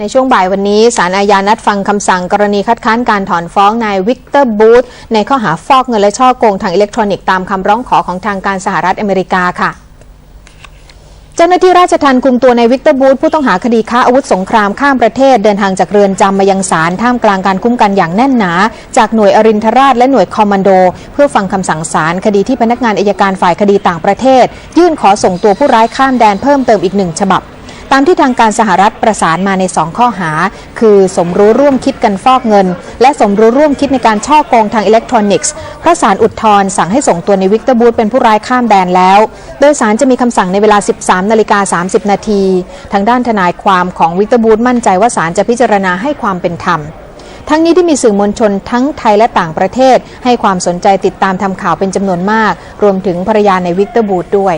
ในช่วงบ่ายวันนี้ศาลอาญานัดฟังคำสั่งกรณีคัดค้านการถอนฟ้องนายวิกเตอร์บูธในข้อหาฟอกเงินและช่อโกงทางอิเล็กทรอนิกส์ตามคำร้องขอของทางการสหรัฐอเมริกาค่ะเจ้าหน้าที่ราชทัณฑ์คุมตัวในวิกเตอร์บูธผู้ต้องหาคดีค้าอาวุธสงครามข้ามประเทศเดินทางจากเรือนจำมายังศาลท่ามกลางการคุ้มกันอย่างแน่นหนา จากหน่วยอรินทราชและหน่วยคอมมานโด เพื่อฟังคำสั่งศาลคดีที่พนักงานอายการฝ่ายคดีต่างประเทศ ยื่นขอส่งตัวผู้ร้ายข้ามแดนเพิ่มเติมอีกหนึ่งฉบับ ตามที่ทางการสหรัฐประสานมาใน 2 ข้อหา คือสมรู้ร่วมคิดกันฟอกเงิน และสมรู้ร่วมคิดในการช่อโกงทางอิเล็กทรอนิกส์พระศาลอุทธรสั่งให้ส่งตัวในวิกเตอร์บูธเป็นผู้ร้ายข้ามแดนแล้ว โดยศาลจะมีคำสั่งในเวลา 13นาฬิกา30 นาทีทางด้านทนายความของวิกเตอร์บูธมั่นใจว่าศาลจะพิจารณาให้ความเป็นธรรมทั้งนี้ที่มีสื่อมวลชนทั้งไทยและต่างประเทศ ให้ความสนใจติดตามทำข่าวเป็นจำนวนมาก รวมถึงภรรยาในวิกเตอร์บูธด้วย